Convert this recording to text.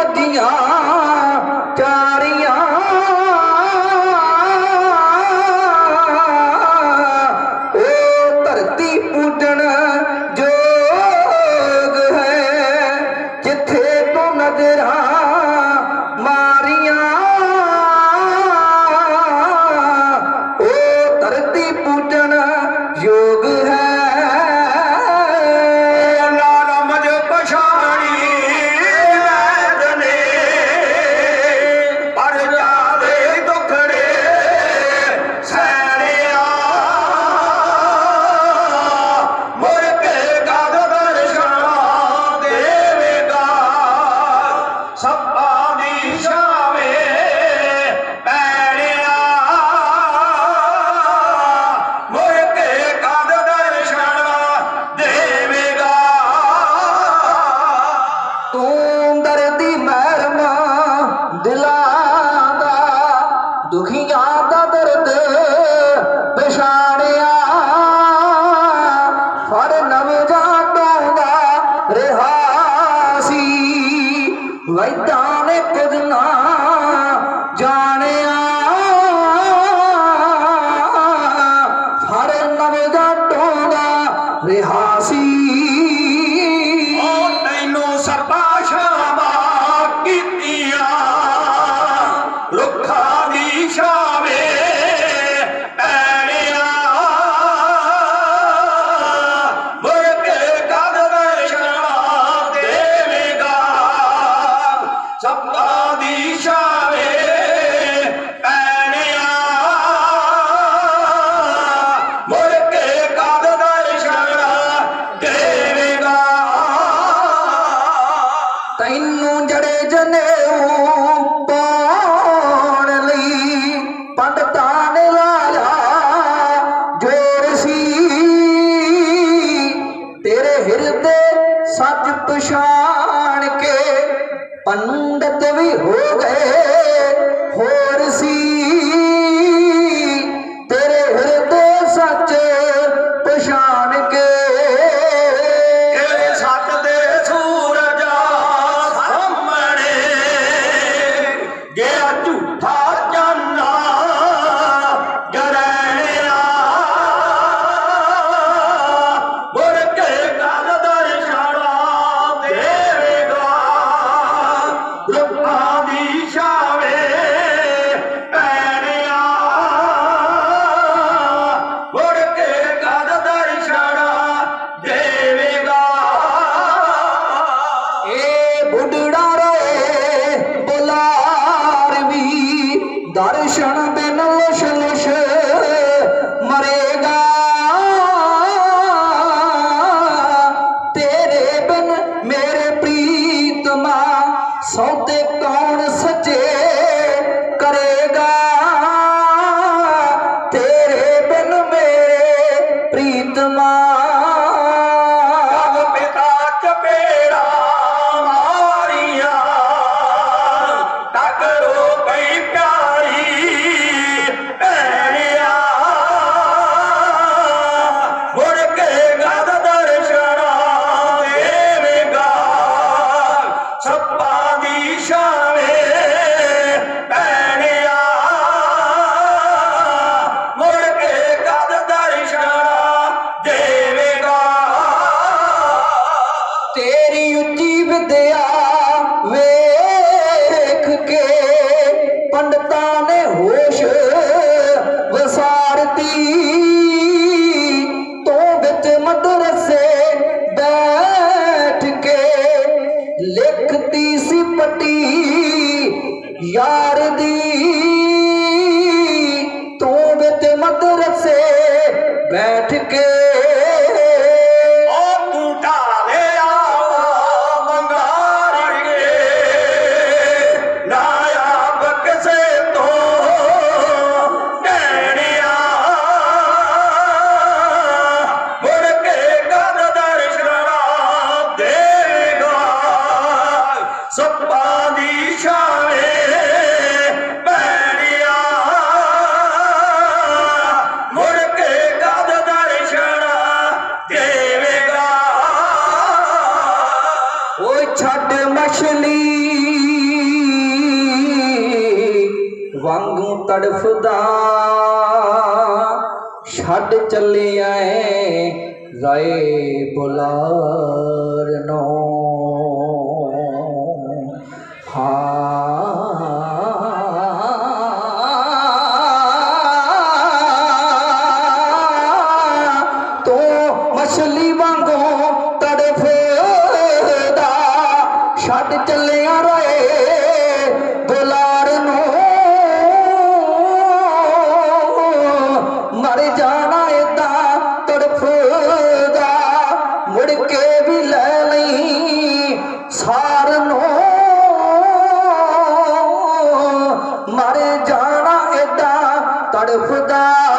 মদিয়া তাদের দেশা ਜਨੇਊ ਨੇ ਲਾਇਆ ਜੋਰ ਸੀ। ਤੇਰੇ ਹਿਰਦੇ ਸੱਚ ਪਛਾਣ ਕੇ ਪੰਡਤ ਵੀ ਹੋ ਗਏ, ਹੋਰ ਸੀ। ਕਮਾ ਸੌਤੇ ਕੌਣ নদী ਛੱਡ ਮਛਲੀ ਵਾਂਗੂ ਤੜਫਦਾ। ਛੱਡ ਚੱਲਿਆ ਏ ਰਾਏ ਬੁਲਾਰ ਨੋ। ਮਰ ਜਾਣਾ ਏਦਾਂ ਤੜਫਦਾ ਮੁੜ ਕੇ ਵੀ ਲੈ ਲਈ ਸਾਰ ਨੂੰ। ਮਰ ਜਾਣਾ ਏਦਾਂ ਤੜਫਦਾ।